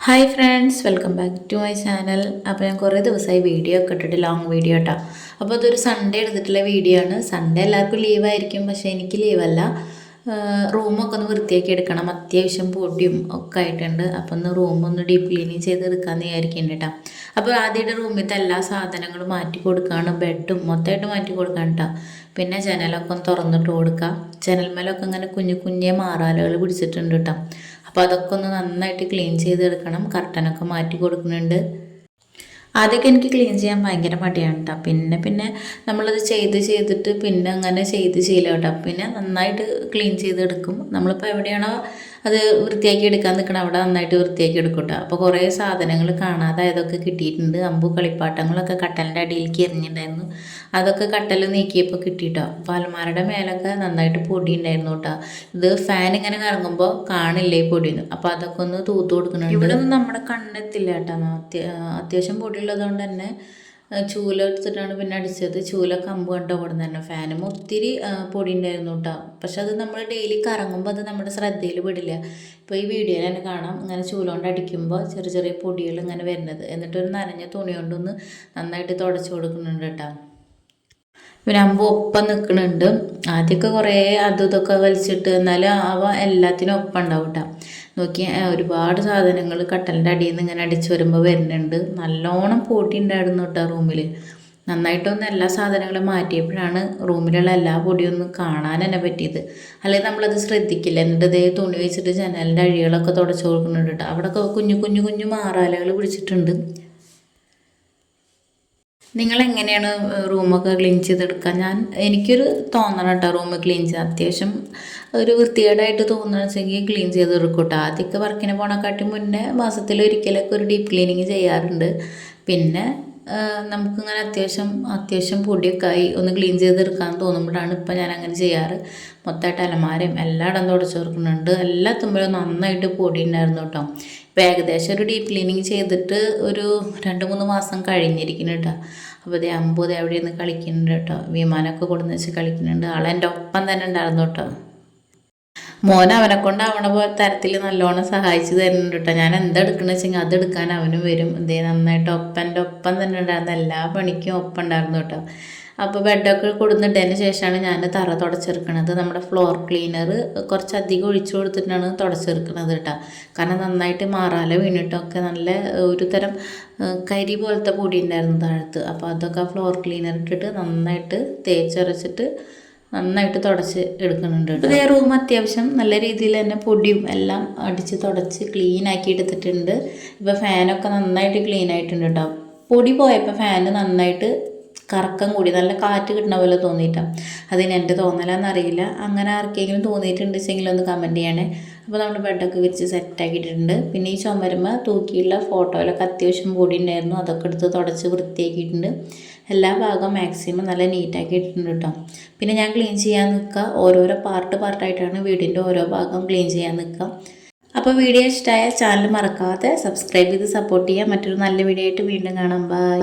Hi friends welcome back to my channel അപ്പോൾ ഞാൻ കുറേ ദിവസമായി വീഡിയോ ഒക്കെ ഇട്ടിട്ട് ലോങ് വീഡിയോ കേട്ടോ അപ്പോൾ അതൊരു സൺഡേ എടുത്തിട്ടുള്ള വീഡിയോ ആണ്. സൺഡേ എല്ലാവർക്കും ലീവായിരിക്കും പക്ഷേ എനിക്ക് ലീവല്ല റൂമൊക്കെ ഒന്ന് വൃത്തിയാക്കി എടുക്കണം. അത്യാവശ്യം പൊടിയും ഒക്കെ ആയിട്ടുണ്ട്. അപ്പോൾ ഒന്ന് റൂമൊന്ന് ഡീപ്പ് ക്ലീനിങ് ചെയ്ത് എടുക്കാമെന്ന് വിചാരിക്കുന്നുണ്ട് കേട്ടോ അപ്പോൾ ആദ്യമായിട്ട് റൂമിലത്തെ എല്ലാ സാധനങ്ങളും മാറ്റി കൊടുക്കുകയാണ് ബെഡും മൊത്തമായിട്ട് മാറ്റി കൊടുക്കാൻ കേട്ടോ പിന്നെ ജനലൊക്കെ ഒന്ന് തുറന്നിട്ട് കൊടുക്കുക ജനൽമേലൊക്കെ ഇങ്ങനെ കുഞ്ഞു കുഞ്ഞേ മാറാലുകൾ പിടിച്ചിട്ടുണ്ട് കേട്ടോ അപ്പോൾ അതൊക്കെ ഒന്ന് നന്നായിട്ട് ക്ലീൻ ചെയ്തെടുക്കണം. കർട്ടനൊക്കെ മാറ്റി കൊടുക്കുന്നുണ്ട്. ആദ്യമൊക്കെ എനിക്ക് ക്ലീൻ ചെയ്യാൻ ഭയങ്കര മടിയാണ് കേട്ടോ പിന്നെ പിന്നെ നമ്മളത് ചെയ്ത് ചെയ്തിട്ട് പിന്നെ അങ്ങനെ ചെയ്ത് ചെയ്യില്ല കേട്ടോ പിന്നെ നന്നായിട്ട് ക്ലീൻ ചെയ്തെടുക്കും. നമ്മളിപ്പോൾ എവിടെയാണോ അത് വൃത്തിയാക്കി എടുക്കാൻ നിൽക്കണം അവിടെ നന്നായിട്ട് വൃത്തിയാക്കി എടുക്കട്ടോ കേട്ടോ അപ്പോൾ കുറേ സാധനങ്ങൾ കാണാതായതൊക്കെ കിട്ടിയിട്ടുണ്ട്. അമ്പു കളിപ്പാട്ടങ്ങളൊക്കെ കട്ടലിന്റെ അടിയിലേക്ക് എറിഞ്ഞിട്ടുണ്ടായിരുന്നു അതൊക്കെ കട്ടൽ നീക്കിയപ്പോൾ കിട്ടിയിട്ടോ. അപ്പോൾ അലമാരുടെ മേലൊക്കെ നന്നായിട്ട് പൊടി ഉണ്ടായിരുന്നു കേട്ടോ ഇത് ഫാൻ ഇങ്ങനെ കറങ്ങുമ്പോൾ കാണില്ലേ ഈ പൊടിയൊന്നും. അപ്പോൾ അതൊക്കെ ഒന്ന് തൂത്ത് കൊടുക്കുന്നുണ്ട്. ഇവിടെ ഒന്നും നമ്മുടെ കണ്ണെത്തില്ല കേട്ടോ അത്യാവശ്യം പൊടിയുള്ളതുകൊണ്ട് തന്നെ ചൂല എടുത്തിട്ടാണ് പിന്നെ അടിച്ചത്. ചൂല കമ്പ് കണ്ട അവിടെ തന്നെ. ഫാനും ഒത്തിരി പൊടി ഉണ്ടായിരുന്നു കേട്ടോ പക്ഷെ അത് നമ്മൾ ഡെയിലി കറങ്ങുമ്പോൾ അത് നമ്മുടെ ശ്രദ്ധയിൽ പെടില്ല ഇപ്പോൾ ഈ വീഡിയോയിൽ തന്നെ കാണാം. ഇങ്ങനെ ചൂല കൊണ്ട് അടിക്കുമ്പോൾ ചെറിയ ചെറിയ പൊടികൾ ഇങ്ങനെ വരുന്നത്. എന്നിട്ടൊരു നനഞ്ഞ തുണി കൊണ്ടൊന്ന് നന്നായിട്ട് തുടച്ചു കൊടുക്കുന്നുണ്ട് കേട്ടോ പിന്നെ അമ്പ് ഒപ്പം നിൽക്കുന്നുണ്ട് ആദ്യമൊക്കെ കുറേ അതും ഇതൊക്കെ വലിച്ചിട്ട് എന്നാലും അവ എല്ലാത്തിനും ഒപ്പം ഉണ്ടാവും നോക്കി ഒരുപാട് സാധനങ്ങൾ കട്ടലിന്റെ അടിയിൽ നിന്ന് ഇങ്ങനെ അടിച്ച് വരുമ്പോൾ വരുന്നുണ്ട്. നല്ലോണം പൊടി ഉണ്ടായിരുന്നു കേട്ടോ റൂമിൽ നന്നായിട്ടൊന്ന് എല്ലാ സാധനങ്ങളും മാറ്റിയപ്പോഴാണ് റൂമിലുള്ള എല്ലാ പൊടിയൊന്നും കാണാൻ തന്നെ പറ്റിയത്. അല്ലെങ്കിൽ നമ്മളത് ശ്രദ്ധിക്കില്ല. എന്നിട്ട് ഇതേ തുണി വെച്ചിട്ട് ജനലിന്റെ അഴികളൊക്കെ തുടച്ചു കൊടുക്കുന്നുണ്ട് കേട്ടോ. അവിടെയൊക്കെ കുഞ്ഞു കുഞ്ഞു കുഞ്ഞു മാറാലകൾ പിടിച്ചിട്ടുണ്ട്. നിങ്ങൾ എങ്ങനെയാണ് റൂമൊക്കെ ക്ലീൻ ചെയ്തെടുക്കുക? ഞാൻ എനിക്കൊരു തോന്നണം കേട്ടോ റൂം ക്ലീൻ ചെയ്ത് അത്യാവശ്യം ഒരു വൃത്തികേടായിട്ട് തോന്നണമെങ്കിൽ ക്ലീൻ ചെയ്തെടുക്കും കേട്ടോ ആദ്യമൊക്കെ വർക്കിന് പോണക്കാട്ടി മുന്നേ മാസത്തിൽ ഒരിക്കലൊക്കെ ഒരു ഡീപ്പ് ക്ലീനിങ് ചെയ്യാറുണ്ട്. പിന്നെ നമുക്കിങ്ങനെ അത്യാവശ്യം അത്യാവശ്യം പൊടിയൊക്കെ ആയി ഒന്ന് ക്ലീൻ ചെയ്തെടുക്കാൻ തോന്നുമ്പോഴാണ് ഇപ്പം ഞാൻ അങ്ങനെ ചെയ്യാറ്. മൊത്തമായിട്ട് അലമാരയും എല്ലായിടം തുടച്ച് ചേർക്കുന്നുണ്ട് എല്ലാത്തുമ്പോഴും നന്നായിട്ട് പൊടി ഉണ്ടായിരുന്നു കേട്ടോ. ഇപ്പം ഏകദേശം ഒരു ഡീപ്പ് ക്ലീനിങ് ചെയ്തിട്ട് ഒരു രണ്ട് മൂന്ന് മാസം കഴിഞ്ഞിരിക്കുന്നു കേട്ടോ. അപ്പോൾ ഇതേ അമ്പത് നിന്ന് കളിക്കുന്നുണ്ട് കേട്ടോ. വിമാനമൊക്കെ കൊടുന്ന് വെച്ച് കളിക്കുന്നുണ്ട്. ആളെന്റെ ഒപ്പം തന്നെ ഉണ്ടായിരുന്നു കേട്ടോ. മോൻ അവനെ കൊണ്ട് അവണ പോലെ തരത്തിൽ നല്ലോണം സഹായിച്ചു തരുന്നുണ്ട് കേട്ടോ ഞാൻ എന്താ എടുക്കണ വെച്ചെങ്കിൽ അത് എടുക്കാൻ അവനും വരും. ഇതേ നന്നായിട്ട് ഒപ്പന്റെ ഒപ്പം തന്നെ ഉണ്ടായിരുന്നു എല്ലാ പണിക്കും ഒപ്പം ഉണ്ടായിരുന്നു കേട്ടോ അപ്പോൾ ബെഡൊക്കെ കൊടുത്തിട്ടതിന് ശേഷമാണ് ഞാൻ തറ തുടച്ചെടുക്കണത്. നമ്മുടെ ഫ്ലോർ ക്ലീനർ കുറച്ചധികം ഒഴിച്ചു കൊടുത്തിട്ടാണ് തുടച്ചെടുക്കുന്നത് കേട്ടോ കാരണം നന്നായിട്ട് മാറാല വീണിട്ടൊക്കെ നല്ല ഒരു തരം കരി പോലത്തെ പൊടി ഉണ്ടായിരുന്നു താഴത്ത്. അപ്പോൾ അതൊക്കെ ഫ്ലോർ ക്ലീനർ ഇട്ടിട്ട് നന്നായിട്ട് തേച്ചരച്ചിട്ട് നന്നായിട്ട് തുടച്ച് എടുക്കുന്നുണ്ട് ഇതേ റൂം അത്യാവശ്യം നല്ല രീതിയിൽ തന്നെ പൊടിയും എല്ലാം അടിച്ച് തുടച്ച് ക്ലീൻ ആക്കി എടുത്തിട്ടുണ്ട്. ഇപ്പോൾ ഫാനൊക്കെ നന്നായിട്ട് ക്ലീൻ ആയിട്ടുണ്ട് കേട്ടോ. പൊടി പോയപ്പോൾ ഫാന് നന്നായിട്ട് കറക്കം കൂടി നല്ല കാറ്റ് കിട്ടുന്ന പോലെ തോന്നിയിട്ടാണ് അതിന് എന്റെ തോന്നലാന്നറിയില്ല. അങ്ങനെ ആർക്കെങ്കിലും തോന്നിയിട്ടുണ്ടെങ്കിൽ ഒന്ന് കമന്റ് ചെയ്യണേ. അപ്പോൾ നമ്മൾ ബെഡൊക്കെ വിരിച്ച് സെറ്റാക്കിയിട്ടുണ്ട് പിന്നെ ഈ ചുമരുമ്പോൾ തൂക്കിയുള്ള ഫോട്ടോയിലൊക്കെ അത്യാവശ്യം പൊടി ഉണ്ടായിരുന്നു. അതൊക്കെ എടുത്ത് തുടച്ച് വൃത്തിയാക്കിയിട്ടുണ്ട്. എല്ലാ ഭാഗവും മാക്സിമം നല്ല നീറ്റാക്കി ഇട്ടിട്ടുണ്ട് കേട്ടോ പിന്നെ ഞാൻ ക്ലീൻ ചെയ്യാൻ നിൽക്കുക ഓരോരോ പാർട്ട് പാർട്ടായിട്ടാണ് വീടിന്റെ ഓരോ ഭാഗം ക്ലീൻ ചെയ്യാൻ നിൽക്കുക അപ്പോൾ വീഡിയോ ഇഷ്ടമായ ചാനൽ മറക്കാതെ സബ്സ്ക്രൈബ് ചെയ്ത് സപ്പോർട്ട് ചെയ്യുക മറ്റൊരു നല്ല വീഡിയോ ആയിട്ട് വീണ്ടും കാണാം. ബൈ